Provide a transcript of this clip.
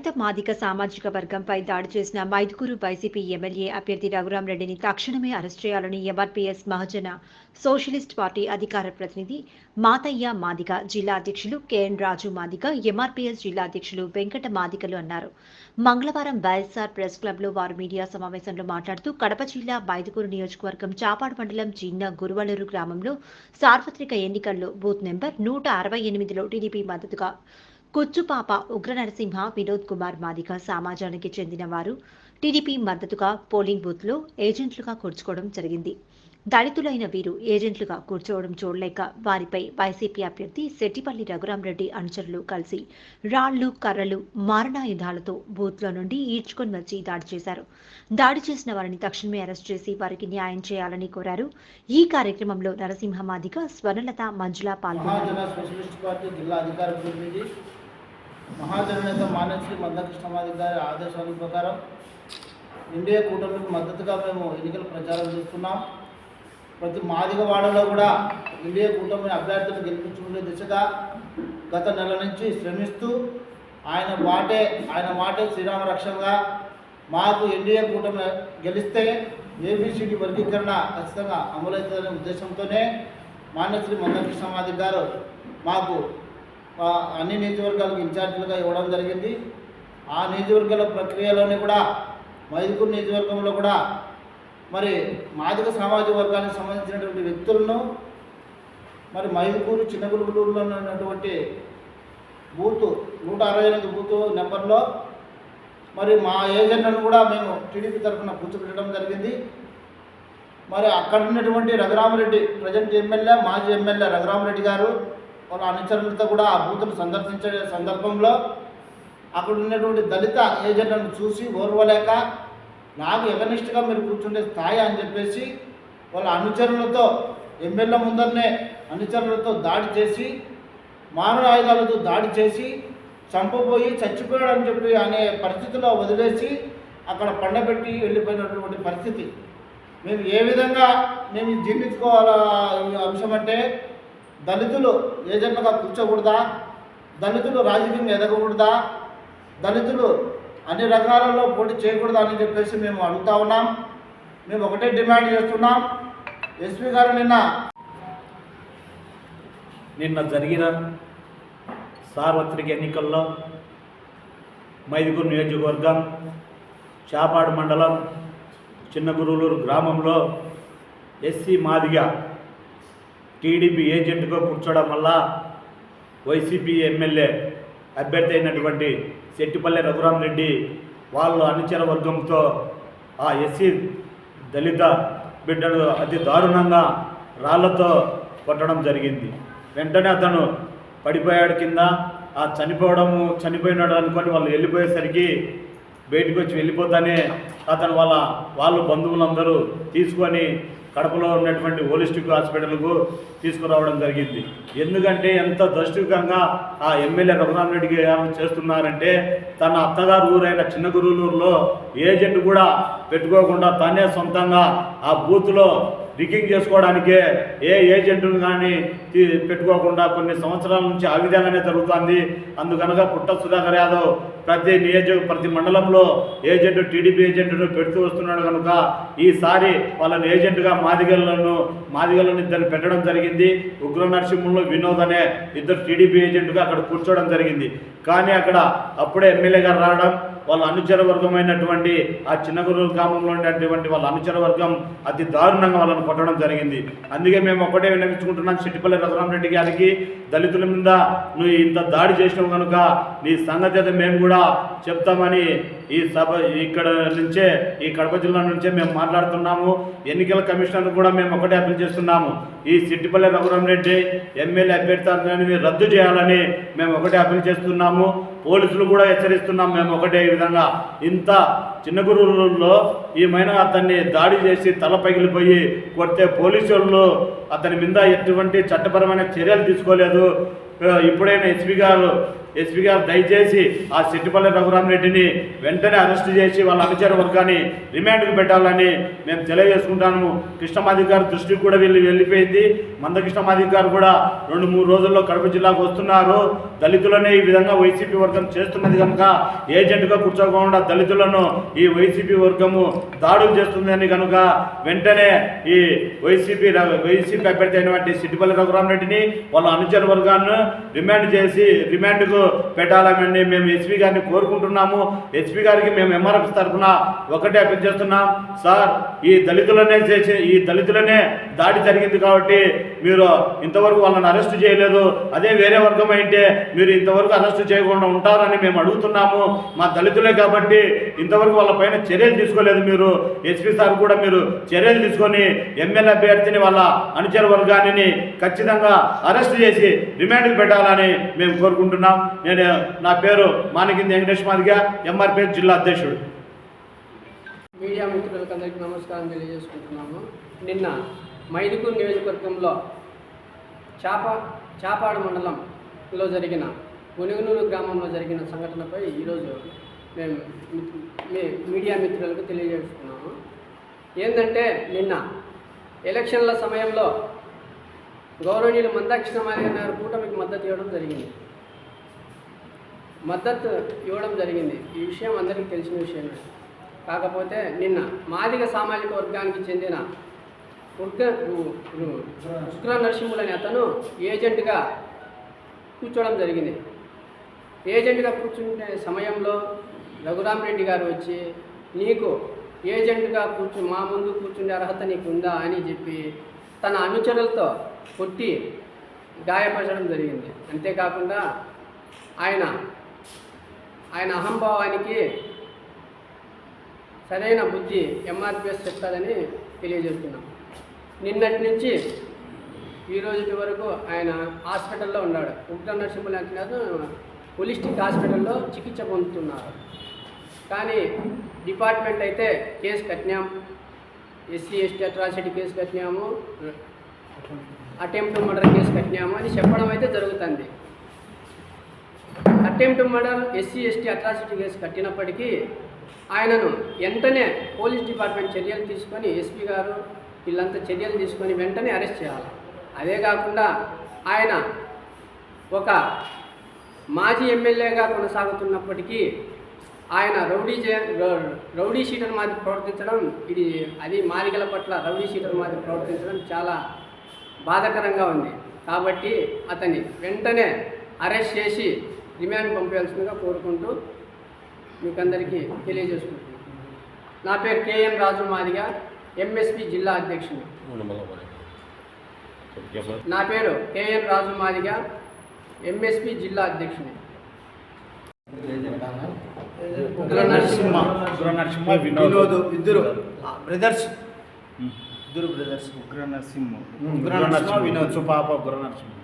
దళిత మాదిక సామాజిక వర్గంపై దాడి చేసిన మైదుకూరు వైసీపీ ఎమ్మెల్యే అభ్యర్థి రఘురాం రెడ్డిని తక్షణమే అరెస్ట్ చేయాలని ఎంఆర్పీఎస్ మహజన సోషలిస్ట్ పార్టీ అధికార ప్రతినిధి మాతయ్య మాదిగ జిల్లా అధ్యక్షులు కెఎన్ రాజు మాదిక ఎంఆర్పీఎస్ జిల్లా అధ్యక్షులు వెంకట మాదికలు అన్నారు. మంగళవారం వైఎస్ఆర్ ప్రెస్ క్లబ్లో వారు మీడియా సమావేశంలో మాట్లాడుతూ కడప జిల్లా మైదుకూరు నియోజకవర్గం చాపాడు మండలం చిన్న గురువలూరు గ్రామంలో సార్వత్రిక ఎన్నికల్లో బూత్ నెంబర్ నూట అరవై ఎనిమిదిలో టీడీపీ మద్దతుగా కుచ్చుపాప ఉగ్ర నరసింహ వినోద్ కుమార్ మాదిగ సమాజానికి చెందిన వారు టీడీపీ మద్దతుగా పోలింగ్ బూత్లో ఏజెంట్లుగా కూర్చుకోవడం జరిగింది. దళితులైన వీరు ఏజెంట్లుగా కూర్చోవడం చూడలేక వారిపై వైసీపీ అభ్యర్థి సెట్టిపల్లి రఘురామరెడ్డి అనుచరులు కలిసి రాళ్ళు కర్రలు మారణాయుధాలతో బూత్లో నుండి ఈడ్చుకొని వచ్చి దాడి చేశారు. దాడి చేసిన వారిని తక్షణమే అరెస్ట్ చేసి వారికి న్యాయం చేయాలని కోరారు. ఈ కార్యక్రమంలో నరసింహ మాదిగ స్వర్ణలత మంజుల పాల్గొన్నారు. మహాజన సోషలిస్ట్ మందకృష్ణమాది గారి ఆదేశాల ప్రకారం ఎన్డీఏ కూటమికి మద్దతుగా మేము ఎన్నికల ప్రచారం చేస్తున్నాం. ప్రతి మాదిగ వాడలో కూడా ఎన్డీఏ కూటమి అభ్యర్థులు గెలిపించుకునే దిశగా గత నెల నుంచి శ్రమిస్తూ ఆయన మాటే ఆయన మాటే శ్రీరామ రక్షంగా మాకు ఎన్డీఏ కూటమి గెలిస్తే ఏబిసిడి వర్గీకరణ ఖచ్చితంగా అమలవుతుందనే ఉద్దేశంతోనే మాన్యశ్రీ మందకృష్ణమాది గారు మాకు అన్ని నియోజకవర్గాలకు ఇన్ఛార్జీలుగా ఇవ్వడం జరిగింది. ఆ నియోజకవర్గాల ప్రక్రియలోనే కూడా మైదుకూరు నియోజకవర్గంలో కూడా మరి మాదిక సామాజిక వర్గానికి సంబంధించినటువంటి వ్యక్తులను మరి మైదుకూరు చిన్నగురుగులూరులో ఉన్నటువంటి బూత్ నూట అరవై ఎనిమిది బూత్ నెంబర్లో మరి మా ఏజెంట్లను కూడా మేము టీడీపీ తరఫున కూర్చోబెట్టడం జరిగింది. మరి అక్కడ ఉన్నటువంటి రఘురామరెడ్డి ప్రజెంట్ ఎమ్మెల్యే మాజీ ఎమ్మెల్యే రఘురామరెడ్డి గారు వాళ్ళ అనుచరులతో కూడా ఆ బూతును సందర్శించే సందర్భంలో అక్కడ ఉన్నటువంటి దళిత ఏజెంట్లను చూసి ఓర్వలేక నాకు ఎగనిస్ట్గా మీరు కూర్చుండే స్థాయి అని చెప్పేసి వాళ్ళ అనుచరులతో ఎమ్మెల్యే ముందరనే అనుచరులతో దాడి చేసి మానవ ఆయుధాలతో దాడి చేసి చంపబోయి చచ్చిపోయాడు అని చెప్పి అనే పరిస్థితిలో వదిలేసి అక్కడ పండబెట్టి వెళ్ళిపోయినటువంటి పరిస్థితి. మేము ఏ విధంగా మేము జీర్ణించుకోవాల అంశం అంటే దళితులు ఏజెంట్లుగా కూర్చోకూడదా? దళితులు రాజకీయంగా ఎదగకూడదా? దళితులు అన్ని రంగాలలో పోటీ చేయకూడదా అని చెప్పేసి మేము అడుగుతా ఉన్నాం. మేము ఒకటే డిమాండ్ చేస్తున్నాం. ఎస్పీ గారు నిన్న నిన్న జరిగిన సార్వత్రిక ఎన్నికల్లో మైదుగురు నియోజకవర్గం చాపాడు మండలం చిన్నగురులూరు గ్రామంలో ఎస్సీ మాదిగా టీడీపీ ఏజెంట్గా కూర్చోవడం వల్ల వైసీపీ ఎమ్మెల్యే అభ్యర్థి అయినటువంటి శెట్టిపల్లె రఘురామరెడ్డి వాళ్ళ అనుచర వర్గంతో ఆ ఎస్సీ దళిత బిడ్డను అతి దారుణంగా రాళ్ళతో కొట్టడం జరిగింది. వెంటనే అతను పడిపోయాడు కింద. ఆ చనిపోవడము చనిపోయినాడు అనుకొని వాళ్ళు వెళ్ళిపోయేసరికి బయటకు వచ్చి వెళ్ళిపోతానే అతను వాళ్ళ వాళ్ళు బంధువులందరూ తీసుకొని కడపలో ఉన్నటువంటి హోలిస్టిక్ హాస్పిటల్కు తీసుకురావడం జరిగింది. ఎందుకంటే ఎంత దృష్టికంగా ఆ ఎమ్మెల్యే రఘురామరెడ్డి గారు చేస్తున్నారంటే తన అత్తగారు ఊరైన చిన్నగురులూరులో ఏజెంట్ కూడా పెట్టుకోకుండా తనే సొంతంగా ఆ బూత్లో రిగ్గింగ్ చేసుకోవడానికే ఏ ఏజెంట్ను కానీ పెట్టుకోకుండా కొన్ని సంవత్సరాల నుంచి ఆ విధంగానే జరుగుతుంది. అందుకనగా పుట్ట సుధాకర్ యాదవ్ ప్రతి నియోజక ప్రతి మండలంలో ఏజెంట్ టీడీపీ ఏజెంట్ను పెడుతూ వస్తున్నాడు కనుక ఈసారి వాళ్ళని ఏజెంట్గా మాదిగలను మాదిగలను ఇద్దరు పెట్టడం జరిగింది. ఉగ్ర నరసింహంలో వినోద్ అనే ఇద్దరు టీడీపీ ఏజెంట్గా అక్కడ కూర్చోవడం జరిగింది. కానీ అక్కడ అప్పుడే ఎమ్మెల్యే గారు రావడం వాళ్ళ అనుచర వర్గమైనటువంటి ఆ చిన్నగురు గ్రామంలో ఉండేటువంటి వాళ్ళ అనుచర వర్గం అతి దారుణంగా వాళ్ళని కొట్టడం జరిగింది. అందుకే మేము ఒకటే విన్నవించుకుంటున్నాం చిట్టిపల్లి రఘురామరెడ్డి గారికి దళితుల మీద నువ్వు ఇంత దాడి చేసినావు కనుక నీ సంగతి మేము కూడా కూడా చెప్తామని ఈ సభ ఇక్కడ నుంచే ఈ కడప జిల్లా నుంచే మేము మాట్లాడుతున్నాము. ఎన్నికల కమిషనర్ కూడా మేము ఒకటే అప్పీల్ చేస్తున్నాము. ఈ సిట్టిపల్లి రఘురామరెడ్డి ఎమ్మెల్యే అభ్యర్థి రద్దు చేయాలని మేము ఒకటే అప్పీల్ చేస్తున్నాము. పోలీసులు కూడా హెచ్చరిస్తున్నాం మేము ఒకటే ఈ విధంగా. ఇంత చిన్న గురువులలో మైన అతన్ని దాడి చేసి తల పగిలిపోయి కొడితే పోలీసు వాళ్ళు అతని మీద ఎటువంటి చట్టపరమైన చర్యలు తీసుకోలేదు. ఇప్పుడైనా ఎస్పీ గారు ఎస్పీ గారు దయచేసి ఆ సిట్టిపల్లి రఘురామరెడ్డిని వెంటనే అరెస్ట్ చేసి వాళ్ళ అనుచర వర్గాన్ని రిమాండ్కి పెట్టాలని మేము తెలియజేసుకుంటాము. కృష్ణమాదిక్ గారి దృష్టికి కూడా వెళ్ళి వెళ్ళిపోయింది. మందకృష్ణమాదిక్ గారు కూడా రెండు మూడు రోజుల్లో కడప జిల్లాకు వస్తున్నారు. దళితులనే ఈ విధంగా వైసీపీ వర్గం చేస్తున్నది కనుక ఏజెంట్గా కూర్చోకుండా దళితులను ఈ వైసీపీ వర్గము దాడులు చేస్తుందని కనుక వెంటనే ఈ వైసీపీ వైసీపీ అభ్యర్థి అయినటువంటి సిట్టిపల్లి రఘురామరెడ్డిని వాళ్ళ అనుచర వర్గాన్ని రిమాండ్ చేసి రిమాండ్కు పెట్టాలని మేము ఎస్పీ గారిని కోరుకుంటున్నాము. ఎస్పీ గారికి మేము ఎంఆర్ఎఫ్ తరఫున ఒకటే అప్పీల్ చేస్తున్నాం. సార్ ఈ దళితులనే చేసి ఈ దళితులనే దాడి జరిగింది కాబట్టి మీరు ఇంతవరకు వాళ్ళని అరెస్ట్ చేయలేదు. అదే వేరే వర్గం అయితే మీరు ఇంతవరకు అరెస్ట్ చేయకుండా ఉంటారని మేము అడుగుతున్నాము. మా దళితులే కాబట్టి ఇంతవరకు వాళ్ళ పైన చర్యలు తీసుకోలేదు మీరు. ఎస్పీ సార్ కూడా మీరు చర్యలు తీసుకొని ఎమ్మెల్యే అభ్యర్థిని వాళ్ళ అనుచర వర్గాన్ని ఖచ్చితంగా అరెస్ట్ చేసి రిమాండ్కి పెట్టాలని మేము కోరుకుంటున్నాం. నేను నా పేరు మానకింది వెంకటేష్ మాదిగా ఎంఆర్పీ జిల్లా అధ్యక్షుడు. మీడియా మిత్రులకు అందరికీ నమస్కారం తెలియజేసుకుంటున్నాము. నిన్న మైదుకూరు నియోజకవర్గంలో చాప చాపాడు మండలంలో జరిగిన మునిగనూరు గ్రామంలో జరిగిన సంఘటనపై ఈరోజు మేము మీ మీడియా మిత్రులకు తెలియజేస్తున్నాము. ఏంటంటే నిన్న ఎలక్షన్ల సమయంలో గౌరవనీయులు మందాక్షిణమాలి గారు కూటమికి మద్దతు ఇవ్వడం జరిగింది. మద్దతు ఇవ్వడం జరిగింది. ఈ విషయం అందరికీ తెలిసిన విషయమే. కాకపోతే నిన్న మాదిగ సామాజిక వర్గానికి చెందిన శుక్ర ఉ- ఉగ్ర అనే అతను ఏజెంట్గా కూర్చోవడం జరిగింది. ఏజెంట్గా కూర్చుంటే సమయంలో రఘురామరెడ్డి గారు వచ్చి నీకు ఏజెంట్గా కూర్చు మా ముందు కూర్చుండే అర్హత నీకు ఉందా అని చెప్పి తన అనుచరులతో కొట్టి గాయపరచడం జరిగింది. అంతేకాకుండా ఆయన ఆయన అహంభావానికి సరైన బుద్ధి ఎంఆర్పిఎస్ చెప్తాదని తెలియజేస్తున్నాం. నిన్నటి నుంచి ఈ రోజు వరకు ఆయన హాస్పిటల్లో ఉన్నాడు. ఉగ్ర నరసింహులు అంటున్నారు హోలిస్టిక్ హాస్పిటల్లో చికిత్స పొందుతున్నారు. కానీ డిపార్ట్మెంట్ అయితే కేసు కట్టినాం. ఎస్సీ ఎస్టీ అట్రాసిటీ కేసు కట్టినాము. అటెంప్ట్ మర్డర్ కేసు కట్టినాము అని చెప్పడం అయితే జరుగుతుంది. Attempt murder SC ST atrocity case కట్టినప్పటికీ ఆయనను వెంటనే పోలీస్ డిపార్ట్మెంట్ చర్యలు తీసుకొని ఎస్పీ గారు వీళ్ళంతా చర్యలు తీసుకొని వెంటనే అరెస్ట్ చేయాలి. అదే కాకుండా ఆయన ఒక మాజీ ఎమ్మెల్యేగా కొనసాగుతున్నప్పటికీ ఆయన రౌడీ రౌ- రౌడీ షీటర్ మాది ప్రవర్తించడం ఇది అది మాదిగల పట్ల రౌడీ షీటర్ మాది ప్రవర్తించడం చాలా బాధాకరంగా ఉంది. కాబట్టి అతన్ని వెంటనే అరెస్ట్ చేసి రిమాండ్ పంపాల్సిందిగా కోరుకుంటూ మీకందరికీ తెలియజేసుకుంటున్నాను. నా పేరు కేఎం రాజు మాదిగా. ఎంఎస్పి జిల్లా అధ్యక్షుడు. నా పేరు కేఎన్ రాజు మాదిగా ఎంఎస్పి జిల్లా అధ్యక్షుడు. ఉగ్ర నరసింహ. నరసింహ వినోద్. వినోద్ ఇద్దరు. బ్రదర్స్. ఇద్దరు బ్రదర్స్. ఉగ్ర నరసింహ. ఉగ్ర నరసింహ వినోద్. సుపాప ఉగ్ర నరసింహ.